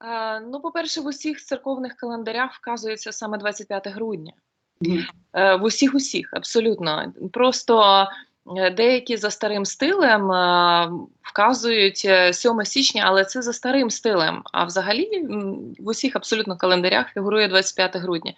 Е, ну, по-перше, в усіх церковних календарях вказується саме 25 грудня. Е, в усіх усіх, абсолютно. Просто деякі за старим стилем е, вказують е, 7 січня, але це за старим стилем. А взагалі в усіх абсолютно календарях фігурує 25 грудня.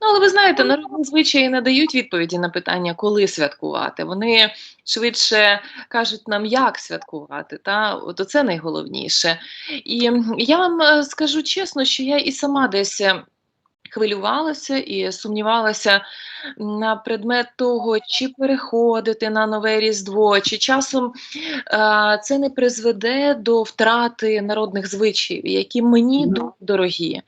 Ну, але ви знаєте, народні звичаї не дають відповіді на питання, коли святкувати. Вони швидше кажуть нам, як святкувати. Та? От це найголовніше. І я вам е, скажу чесно, що я і сама десь. Хвилювалася і сумнівалася на предмет того, чи переходити на нове Різдво, чи часом е, це не призведе до втрати народних звичаїв, які мені дуже дорогі,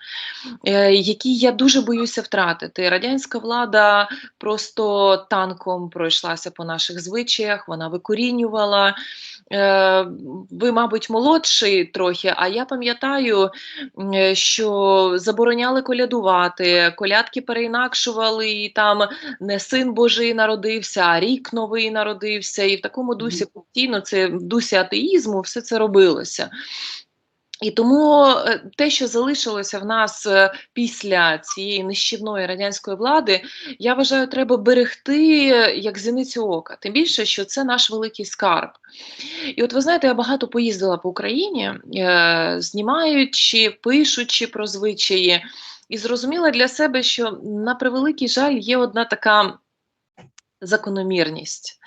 е, які я дуже боюся втратити. Радянська влада просто танком пройшлася по наших звичаях, вона викорінювала. Е, ви, мабуть, молодший трохи, а я пам'ятаю, е, що забороняли колядувати, колядки переінакшували, і там не син Божий народився, а рік новий народився. І в такому дусі постійно це в дусі атеїзму все це робилося. І тому е, те, що залишилося в нас е, після цієї нищівної радянської влади, я вважаю, треба берегти е, як зіницю ока. Тим більше, що це наш великий скарб. І от ви знаєте, я багато поїздила по Україні, знімаючи, пишучи про звичаї, і зрозуміла для себе, що на превеликий жаль є одна така закономірність.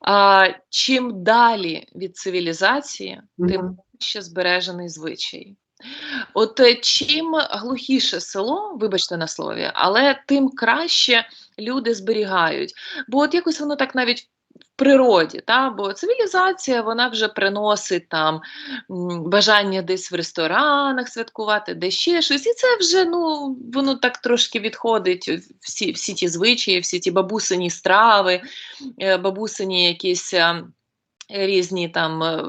А, чим далі від цивілізації, тим ще збережений звичай. От е, чим глухіше село, вибачте на слові, але тим краще люди зберігають. Бо от якось воно так навіть в природі, та? бо цивілізація вона вже приносить там бажання десь в ресторанах святкувати, де ще щось. І це вже ну, воно так трошки відходить. Всі, всі ті звичаї, всі ті бабусині страви, е, бабусині якісь. е, Різні там, е,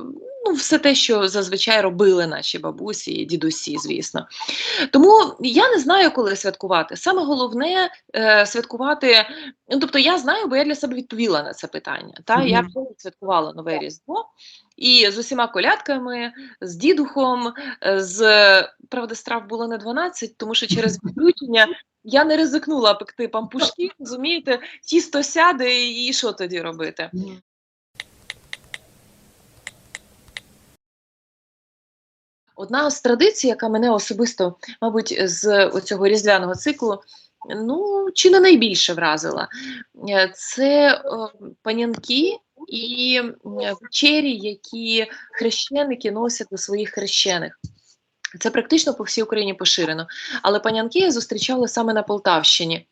ну, все те, що зазвичай робили наші бабусі і дідусі, звісно. Тому я не знаю, коли святкувати. Саме головне е, святкувати. Ну, тобто, я знаю, бо я для себе відповіла на це питання. Та я Мгм. вже святкувала нове Різдво і з усіма колядками, з дідухом, е, з правда, страв було не 12, тому що через відключення. Я не ризикнула пекти пампушки, розумієте, тісто сяде, і що тоді робити? Одна з традицій, яка мене особисто, мабуть, з цього різдвяного циклу, ну чи не найбільше вразила, е, це е, панянки і м, вечері, які хрещеники носять до своїх хрещених. Це практично по всій Україні поширено. Але панянки я зустрічала саме на Полтавщині.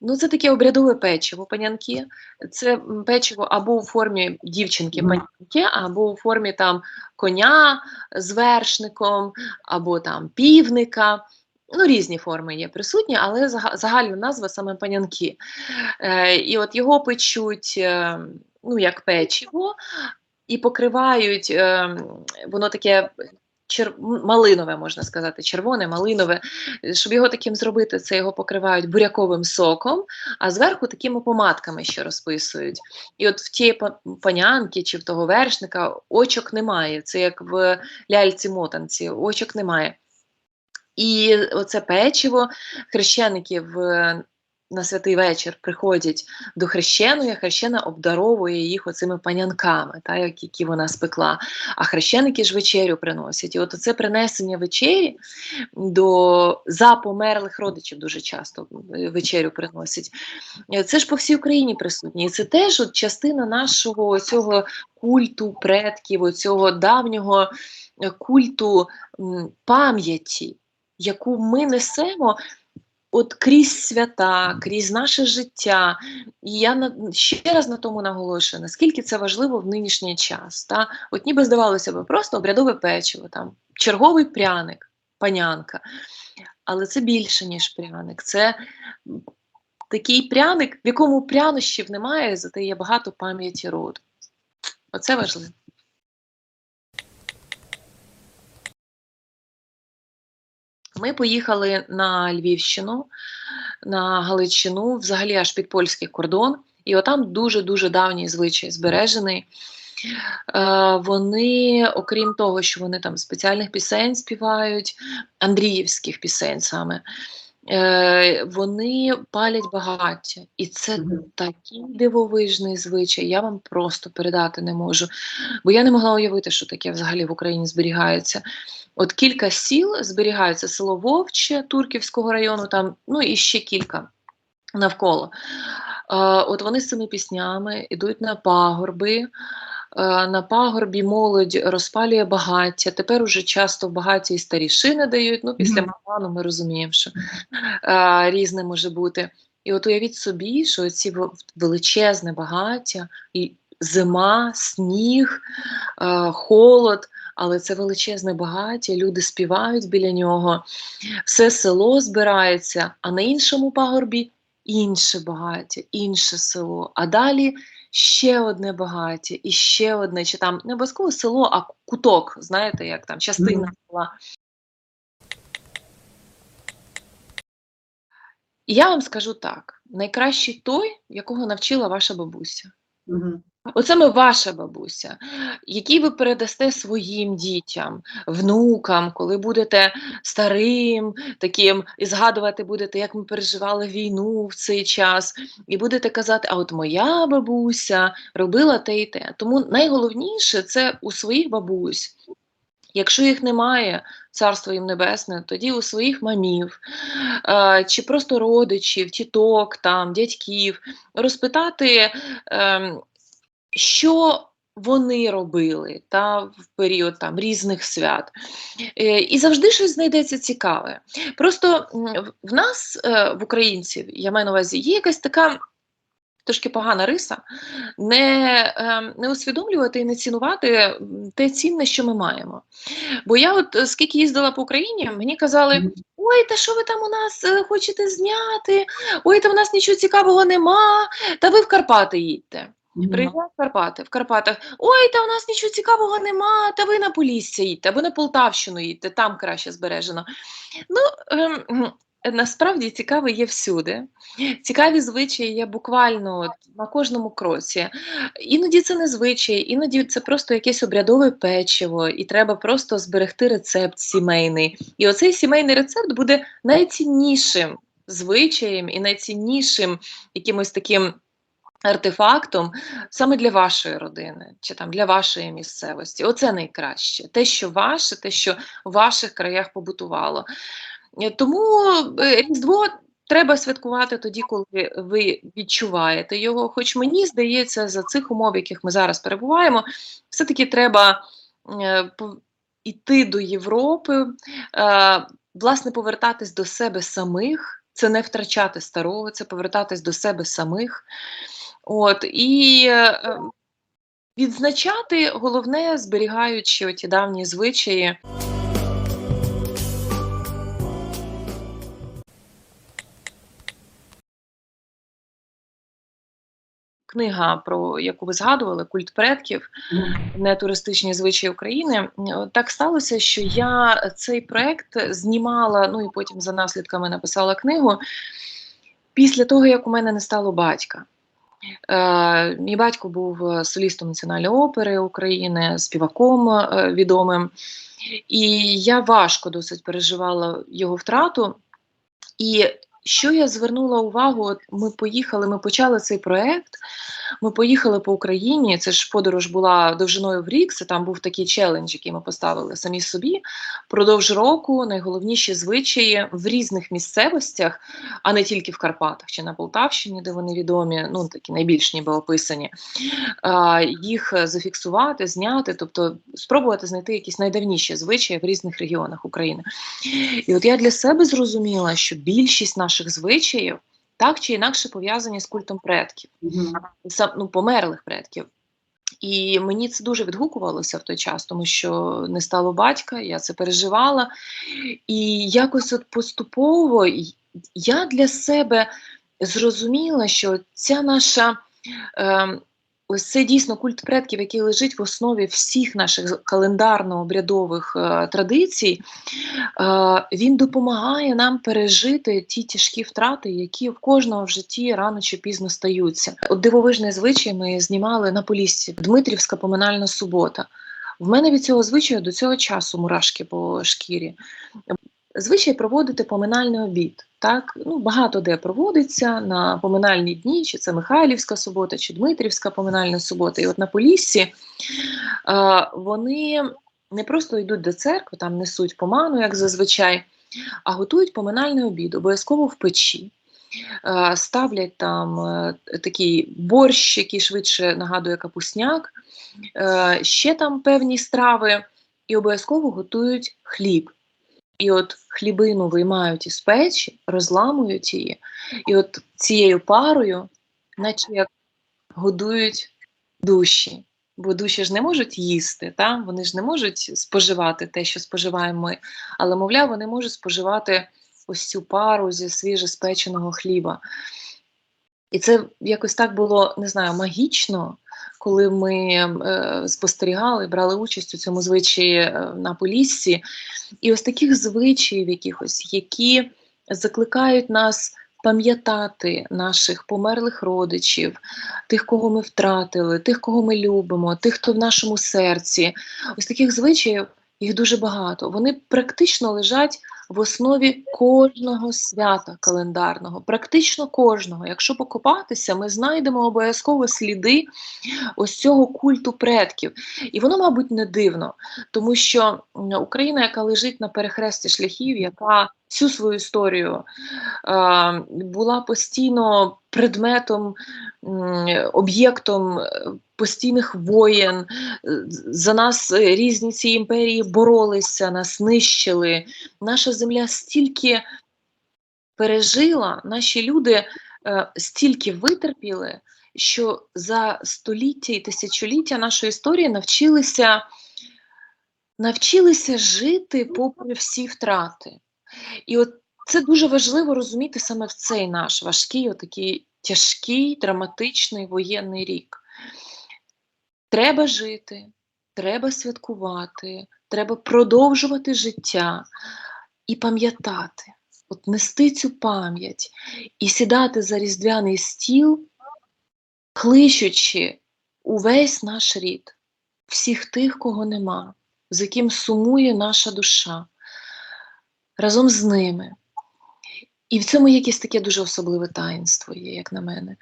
Ну, це таке обрядове печиво, панянки. Це печиво або у формі дівчинки панянки, або у формі там коня з вершником, або там півника. Ну, різні форми є присутні, але загальна назва саме панянки. Е, і от його печуть е, ну, як печиво, і покривають, е, воно таке чер... малинове, можна сказати, червоне, малинове. Щоб його таким зробити, це його покривають буряковим соком, а зверху такими помадками ще розписують. І от в тієї панянки чи в того вершника очок немає. Це як в ляльці-мотанці, очок немає. І оце печиво хрещеників е, на святий вечір приходять до хрещеної, хрещена обдаровує їх оцими панянками, та, які вона спекла. А хрещеники ж вечерю приносять. І от це принесення вечері до запомерлих родичів дуже часто вечерю приносять. Е, Це ж по всій Україні присутні. І це теж от частина нашого цього культу предків, цього давнього е, культу пам'яті, яку ми несемо. От крізь свята, крізь наше життя, і я на ще раз на тому наголошую, наскільки це важливо в нинішній час. Та? От ніби здавалося б, просто обрядове печиво, там, черговий пряник, панянка. Але це більше, ніж пряник. Це такий пряник, в якому прянощів немає, зате є багато пам'яті роду. Оце важливо. Ми поїхали на Львівщину, на Галичину, взагалі аж під польський кордон, і отам дуже-дуже давній звичай збережений. Е, вони, окрім того, що вони там спеціальних пісень співають, Андріївських пісень саме, вони палять багаття. І це такий дивовижний звичай, я вам просто передати не можу. Бо я не могла уявити, що таке взагалі в Україні зберігається. От кілька сіл зберігаються село Вовче Турківського району, там, ну і ще кілька навколо. Е, от вони з цими піснями йдуть на пагорби. Е, На пагорбі молодь розпалює багаття. Тепер уже часто в багаті і старі шини дають. Ну, після Мгм. Майдану ми розуміємо, що е, різне може бути. І от уявіть собі, що ці величезне багаття, і зима, сніг, е, холод, але це величезне багаття, люди співають біля нього, все село збирається, а на іншому пагорбі інше багаття, інше село. А далі ще одне багаття, і ще одне, чи там не обов'язково село, а куток, знаєте, як там частина була. села. І я вам скажу так: найкращий той, якого навчила ваша бабуся. Мгм. От саме ваша бабуся, який ви передасте своїм дітям, внукам, коли будете старим, таким, і згадувати будете, як ми переживали війну в цей час, і будете казати, а от моя бабуся робила те і те. Тому найголовніше це у своїх бабусь. Якщо їх немає, царство їм небесне, тоді у своїх мамів, чи просто родичів, тіток, там, дядьків, розпитати, ем, що вони робили та, в період там, різних свят. Е, і завжди щось знайдеться цікаве. Просто в- нас, е, в українців, я маю на увазі, є якась така. Трошки погана риса, не, ем, не усвідомлювати і не цінувати те цінне, що ми маємо. Бо я, от е, скільки їздила по Україні, мені казали: ой, та що ви там у нас хочете зняти? Ой, та у нас нічого цікавого нема. Та ви в Карпати їдьте. Мгм. В Карпати, в Карпатах. Ой, та у нас нічого цікавого нема, та ви на Полісся їдьте, або на Полтавщину їдьте, там краще збережено. Ну, ем, насправді цікаве є всюди. Цікаві звичаї є буквально на кожному кроці. Іноді це не звичай, іноді це просто якесь обрядове печиво, і треба просто зберегти рецепт сімейний. І оцей сімейний рецепт буде найціннішим звичаєм і найціннішим якимось таким артефактом саме для вашої родини чи там для вашої місцевості. Оце найкраще. Те, що ваше, те, що в ваших краях побутувало. Е, Тому е, Різдво треба святкувати тоді, коли ви відчуваєте його. Хоч мені здається, за цих умов, в яких ми зараз перебуваємо, все-таки треба е, пов- іти до Європи, е, власне, повертатись до себе самих. Це не втрачати старого, це повертатись до себе самих. От, і е, відзначати головне, зберігаючи оті давні звичаї. Книга, про яку ви згадували, культ предків, не туристичні звичаї України. Так сталося, що я цей проект знімала, ну і потім за наслідками написала книгу після того, як у мене не стало батька. Е, мій батько був е, солістом Національної опери України, співаком е, відомим, і я важко досить переживала його втрату. І що я звернула увагу, от ми поїхали, ми почали цей проект. Ми поїхали по Україні. Це ж подорож була довжиною в рік. Це там був такий челендж, який ми поставили самі собі. Продовж року найголовніші звичаї в різних місцевостях, а не тільки в Карпатах чи на Полтавщині, де вони відомі, ну такі найбільш ніби описані. Їх зафіксувати, зняти, тобто спробувати знайти якісь найдавніші звичаї в різних регіонах України. І от я для себе зрозуміла, що більшість наших звичаїв так чи інакше пов'язані з культом предків, сам ну, померлих предків. І мені це дуже відгукувалося в той час, тому що не стало батька, я це переживала. І якось от поступово я для себе зрозуміла, що ця наша ем, ось це дійсно культ предків, який лежить в основі всіх наших календарно-обрядових е, традицій, е, він допомагає нам пережити ті тяжкі втрати, які в кожного в житті рано чи пізно стаються. От дивовижний звичай ми знімали на Поліссі Дмитрівська поминальна субота. В мене від цього звичаю до цього часу мурашки по шкірі. Звичай проводити поминальний обід. Так, ну багато де проводиться на поминальні дні, чи це Михайлівська субота, чи Дмитрівська поминальна субота. І от на Поліссі е, вони не просто йдуть до церкви, там несуть поману, як зазвичай, а готують поминальний обід, обов'язково в печі. Ставлять там е, такий борщ, який швидше нагадує капусняк, е, ще там певні страви, і обов'язково готують хліб. І от хлібину виймають із печі, розламують її, і от цією парою, наче як годують душі. Бо душі ж не можуть їсти, та? вони ж не можуть споживати те, що споживаємо ми, але, мовляв, вони можуть споживати ось цю пару зі свіже спеченого хліба. І це якось так було, не знаю, магічно, коли ми е, спостерігали, брали участь у цьому звичаї е, на Поліссі. І ось таких звичаїв, якихось, які закликають нас пам'ятати наших померлих родичів, тих, кого ми втратили, тих, кого ми любимо, тих, хто в нашому серці. Ось таких звичаїв їх дуже багато. Вони практично лежать в основі кожного свята календарного, практично кожного. Якщо покопатися, ми знайдемо обов'язково сліди ось цього культу предків. І воно, мабуть, не дивно, тому що Україна, яка лежить на перехресті шляхів, яка всю свою історію е, була постійно предметом, об'єктом е, постійних воєн. Е, за нас різні ці імперії боролися, нас нищили. Наша земля стільки пережила, наші люди е, стільки витерпіли, що за століття і тисячоліття нашої історії навчилися. Навчилися жити попри всі втрати. І от це дуже важливо розуміти саме в цей наш важкий, отакий тяжкий, драматичний воєнний рік. Треба жити, треба святкувати, треба продовжувати життя і пам'ятати, от нести цю пам'ять і сідати за різдвяний стіл, кличучи увесь наш рід, всіх тих, кого нема, з яким сумує наша душа, разом з ними. І в цьому якесь таке дуже особливе таїнство є, як на мене.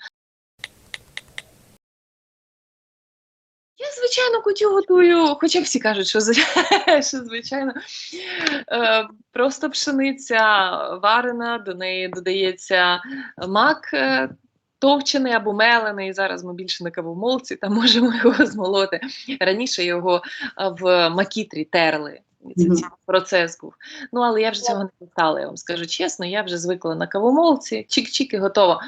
Я, звичайно, кутю готую, хоча всі кажуть, що, що звичайно, е, просто пшениця варена, до неї додається мак е, товчений або мелений. Зараз ми більше на кавомолці, там можемо його змолоти. Раніше його в макітрі терли. Це -hmm. процес був. Ну, але я вже цього не писала, я вам скажу чесно, я вже звикла на кавомолці, чик-чик і готово.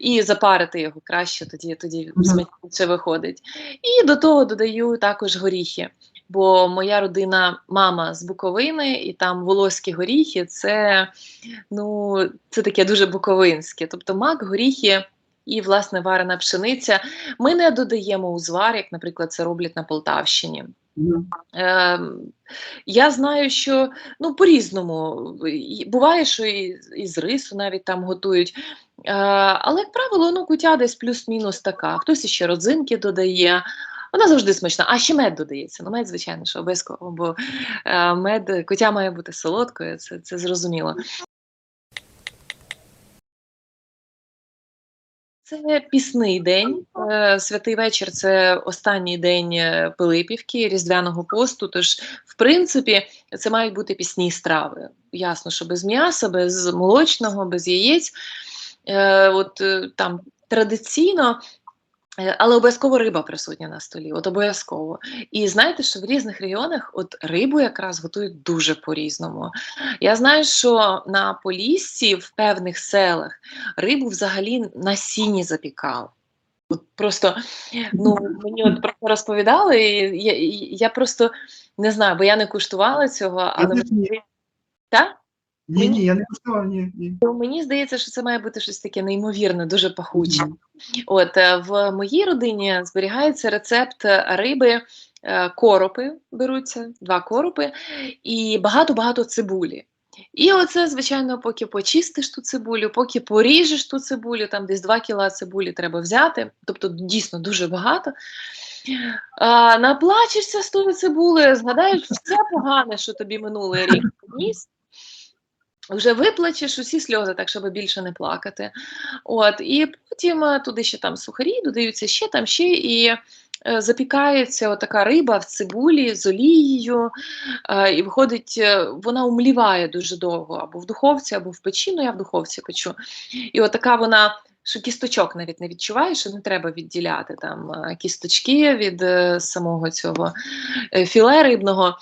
І запарити його краще, тоді тоді смачніше виходить. І до того додаю також горіхи. Бо моя родина, мама з Буковини, і там волоські горіхи це ну, це таке дуже буковинське. Тобто мак, горіхи і, власне, варена пшениця. Ми не додаємо узвар, як, наприклад, це роблять на Полтавщині. Е, Я знаю, що ну по-різному буває, що і, і з рису навіть там готують. Е, Але, як правило, ну кутя десь плюс-мінус така. Хтось ще родзинки додає. Вона завжди смачна, а ще мед додається. Ну, мед, звичайно, що обов'язково, бо е, мед, кутя має бути солодкою, це, це зрозуміло. Це пісний день. Е, святий вечір це останній день е, Пилипівки, Різдвяного посту. Тож, в принципі, це мають бути пісні страви. Ясно, що без м'яса, без молочного, без яєць. Е, от там традиційно але обов'язково риба присутня на столі, от обов'язково. І знаєте, що в різних регіонах от рибу якраз готують дуже по-різному. Я знаю, що на Поліссі в певних селах рибу взагалі на сіні запікали. От Просто ну, мені от про це розповідали, і я, я просто не знаю, бо я не куштувала цього, але. Так? Ні, ні, я не куштував, ні, ні. Мені здається, що це має бути щось таке неймовірне, дуже пахуче. От е, в моїй родині зберігається рецепт риби. е, Коропи беруться, два коропи, і багато-багато цибулі. І оце, звичайно, поки почистиш ту цибулю, поки поріжеш ту цибулю, там десь 2 кіла цибулі треба взяти, тобто дійсно дуже багато. А, наплачешся з тою цибулею, згадаєш все погане, що тобі минулий рік ніс. Вже виплачеш усі сльози, так щоб більше не плакати. От, і потім е, туди ще там сухарі, додаються ще там ще, і е, запікається така риба в цибулі з олією, е, і виходить, вона умліває дуже довго, або в духовці, або в печі, ну я в духовці печу. І от така вона. Що кісточок навіть не відчуваєш, що не треба відділяти там кісточки від самого цього філе рибного,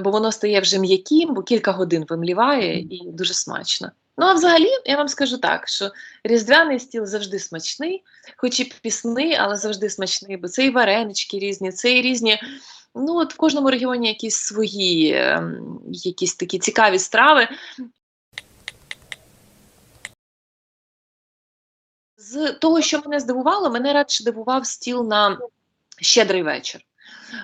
бо воно стає вже м'яким, бо кілька годин вимліває і дуже смачно. Ну а взагалі, я вам скажу так, що різдвяний стіл завжди смачний, хоч і пісний, але завжди смачний, бо це і варенички різні, це і різні. Ну, от в кожному регіоні якісь свої, ем, якісь такі цікаві страви. З того, що мене здивувало, мене радше дивував стіл на щедрий вечір.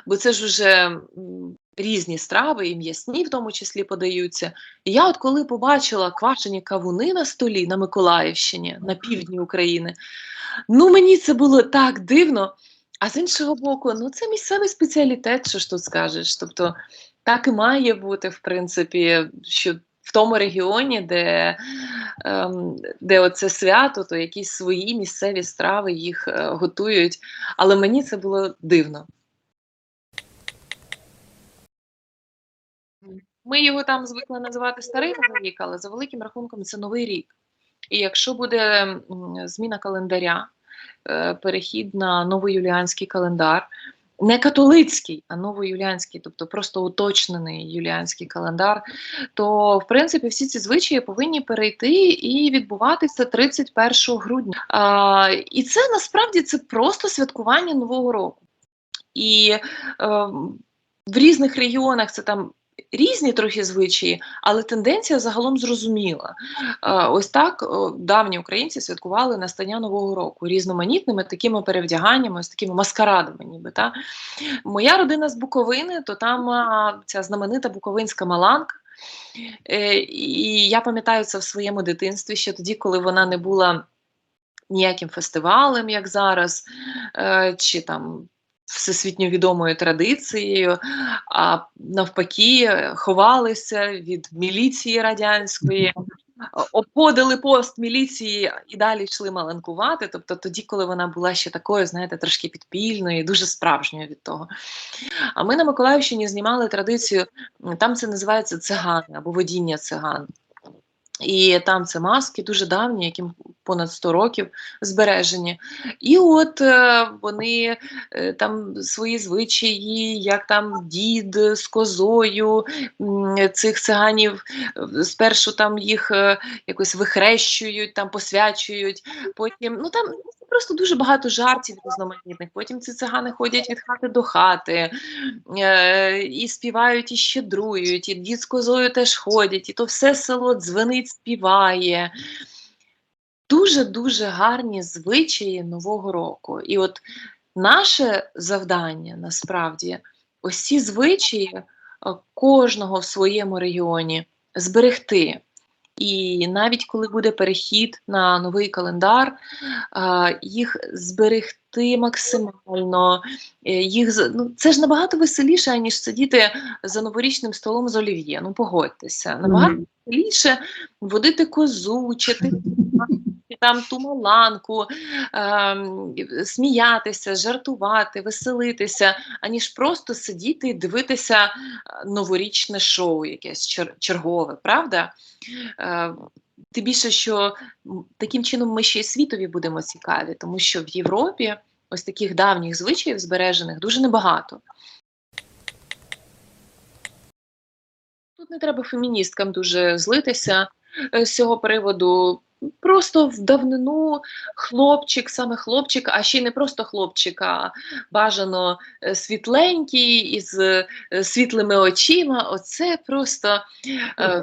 Бо це ж вже м, різні страви, і м'ясні в тому числі подаються. І я от коли побачила квашені кавуни на столі на Миколаївщині, на півдні України, ну мені це було так дивно. А з іншого боку, ну це місцевий спеціалітет, що ж тут скажеш. Тобто так і має бути, в принципі, що в тому регіоні, де, ем, де оце свято, то якісь свої місцеві страви їх е, готують. Але мені це було дивно. Ми його там звикли називати старий новий рік, але за великим рахунком це новий рік. І якщо буде зміна календаря, е, перехід на новоюліанський календар, не католицький, а новоюліанський, тобто просто уточнений юліанський календар, то в принципі всі ці звичаї повинні перейти і відбуватися 31 грудня. А, і це насправді це просто святкування Нового року. І е, в різних регіонах це там різні трохи звичаї, але тенденція загалом зрозуміла. Ось так давні українці святкували настання Нового року різноманітними такими перевдяганнями, ось такими маскарадами, ніби та. Моя родина з Буковини, то там ця знаменита буковинська маланка. Е, і я пам'ятаю це в своєму дитинстві ще тоді, коли вона не була ніяким фестивалем, як зараз, е, чи там всесвітньо відомою традицією, а навпаки, ховалися від міліції радянської. Обходили пост міліції і далі йшли маланкувати. Тобто тоді, коли вона була ще такою, знаєте, трошки підпільною, дуже справжньою від того. А ми на Миколаївщині знімали традицію, там це називається цигани або водіння циган. І там це маски дуже давні, яким понад 100 років збережені. І от е, вони е, там свої звичаї, як там дід з козою цих циганів е, спершу там їх якось вихрещують, там посвячують. Потім ну там просто дуже багато жартів різноманітних. Потім ці цигани ходять від хати до хати е, і співають, і щедрують, і дід з теж ходять, і то все село дзвенить, співає. Дуже-дуже гарні звичаї Нового року. І от наше завдання насправді ось звичаї е, кожного в своєму регіоні зберегти. І навіть коли буде перехід на новий календар, їх зберегти максимально. е, Їх ну, це ж набагато веселіше, ніж сидіти за новорічним столом з олів'є. Ну погодьтеся, набагато веселіше водити козу, чи чи там ту маланку, ем, сміятися, жартувати, веселитися, аніж просто сидіти і дивитися е, новорічне шоу, якесь чер- чергове, правда? Е, Тим більше, що таким чином ми ще й світові будемо цікаві, тому що в Європі ось таких давніх звичаїв збережених дуже небагато. Тут не треба феміністкам дуже злитися е, з цього приводу. Просто в давнину хлопчик, саме хлопчик, а ще й не просто хлопчик, а бажано е, світленький із е, світлими очима. Оце просто е,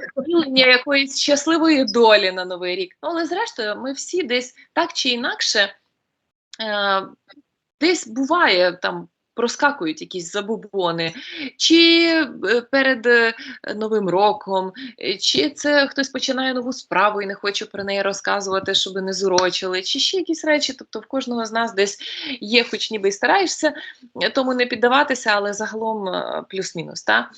якоїсь щасливої долі на новий рік. Ну, але зрештою, ми всі десь так чи інакше. Е, Десь буває там проскакують якісь забубони, чи е, перед е, Новим роком, е, чи це хтось починає нову справу і не хоче про неї розказувати, щоб не зурочили, чи ще якісь речі. Тобто в кожного з нас десь є, хоч ніби і стараєшся тому не піддаватися, але загалом плюс-мінус. Та?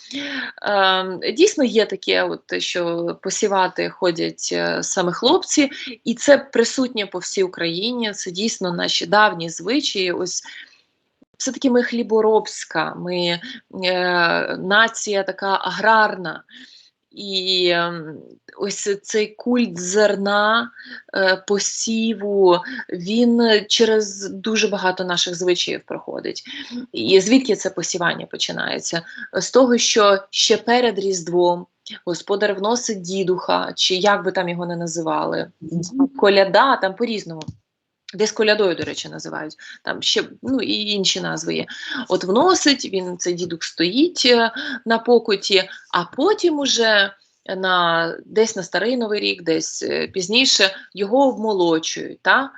Е, дійсно є таке, от, що посівати ходять саме хлопці, і це присутнє по всій Україні. Це дійсно наші давні звичаї. Ось все-таки ми хліборобська, ми е, нація така аграрна. І ем, ось цей культ зерна, е, посіву, він через дуже багато наших звичаїв проходить. І звідки це посівання починається? З того, що ще перед Різдвом господар вносить дідуха, чи як би там його не називали, коляда, там по-різному. Десь колядою, до речі, називають. Там ще ну, і інші назви є. От вносить, він цей дідух стоїть е, на покуті, а потім уже на, десь на старий новий рік, десь е, пізніше його обмолочують. Та?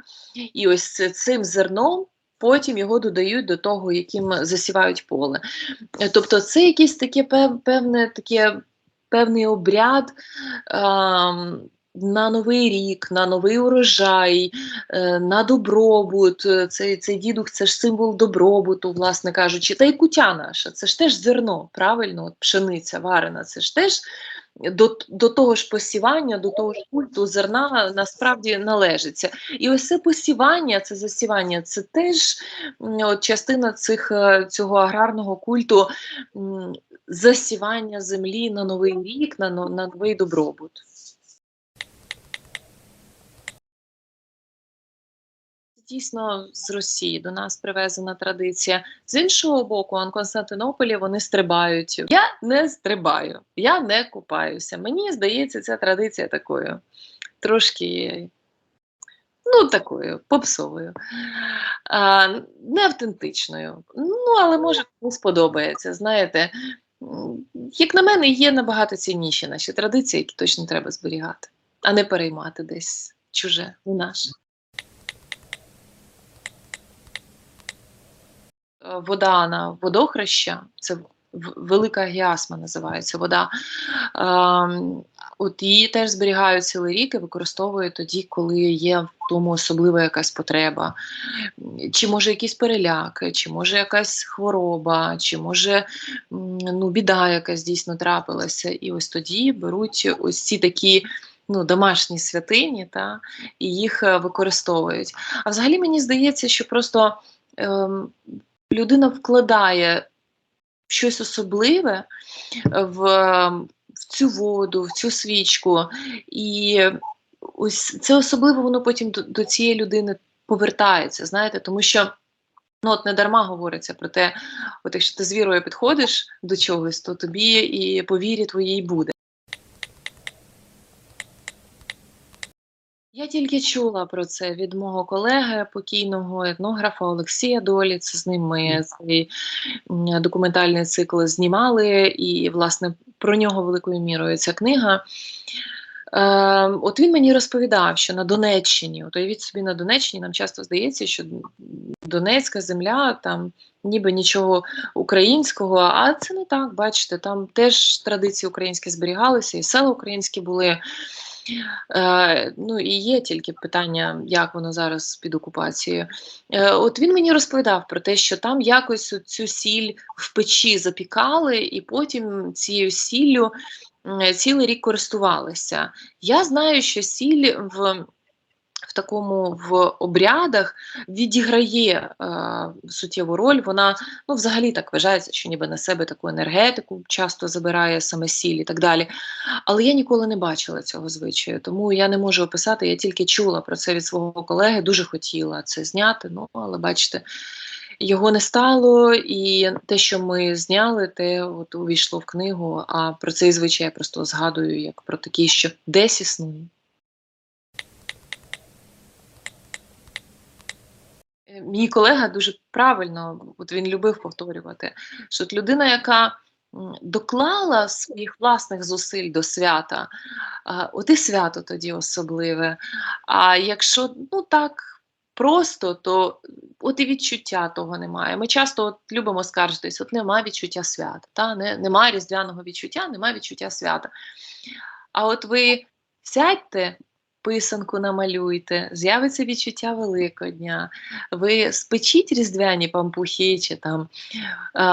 І ось цим зерном потім його додають до того, яким засівають поле. Е, Тобто це якесь таке певне таке. Певний обряд на новий рік, на новий урожай, е, на добробут. Е, Цей, цей дідух це ж символ добробуту, власне кажучи. Та й кутя наша, це ж теж зерно, правильно, От пшениця варена, це ж теж до, до того ж посівання, до того ж культу зерна насправді належиться. І ось це посівання, це засівання, це теж от, частина цих, е, цього аграрного культу засівання землі на новий рік, на, на новий добробут. Дійсно, з Росії до нас привезена традиція. З іншого боку, у Константинополі вони стрибають. Я не стрибаю, я не купаюся. Мені здається, ця традиція такою трошки, ну, такою попсовою, а, неавтентичною. Ну, але може комусь сподобається. Знаєте, як на мене, є набагато цінніші наші традиції, які точно треба зберігати, а не переймати десь чуже, не наше. Вода на водохреща, це велика гіасма називається вода. Ем, от її теж зберігають цілий рік і використовують тоді, коли є в тому особлива якась потреба. Чи може якийсь переляк, чи може якась хвороба, чи може ну, біда якась дійсно трапилася. І ось тоді беруть ось ці такі. Ну, домашні святині, та, і їх е, використовують. А взагалі мені здається, що просто ем, людина вкладає щось особливе в, в цю воду, в цю свічку, і ось це особливо воно потім до, до цієї людини повертається, знаєте, тому що. Ну, от не дарма говориться про те, от якщо ти з вірою підходиш до чогось, то тобі і по вірі твоїй буде. Я тільки чула про це від мого колеги, покійного етнографа Олексія Долі. Це з ним ми цей документальний цикл знімали, і, власне, про нього великою мірою ця книга. Е, от він мені розповідав, що на Донеччині, от уявіть собі на Донеччині, нам часто здається, що Донецька земля, там ніби нічого українського, а це не так, бачите, там теж традиції українські зберігалися, і села українські були. Е, ну і є тільки питання, як воно зараз під окупацією. Е, от він мені розповідав про те, що там якось цю сіль в печі запікали, і потім цією сіллю цілий рік користувалися. Я знаю, що сіль в. В такому в обрядах відіграє е, суттєву роль. Вона ну, взагалі так вважається, що ніби на себе таку енергетику часто забирає саме сіль і так далі. Але я ніколи не бачила цього звичаю, тому я не можу описати. Я тільки чула про це від свого колеги, дуже хотіла це зняти. Ну але бачите, його не стало, і те, що ми зняли, те от увійшло в книгу. А про цей звичай я просто згадую як про такий, що десь існує. Мій колега дуже правильно, от він любив повторювати, що от людина, яка доклала своїх власних зусиль до свята, от і свято тоді особливе. А якщо ну так просто, то от і відчуття того немає. Ми часто от любимо скаржитись, от немає відчуття свята, та? Не, немає різдвяного відчуття, немає відчуття свята. А от ви сядьте, писанку намалюйте, з'явиться відчуття Великодня, ви спечіть різдвяні пампухи, чи там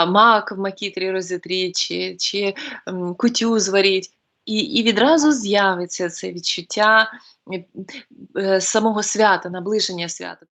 мак в макітрі розітріть, чи, чи кутю зваріть. І, і відразу з'явиться це відчуття е, самого свята, наближення свята.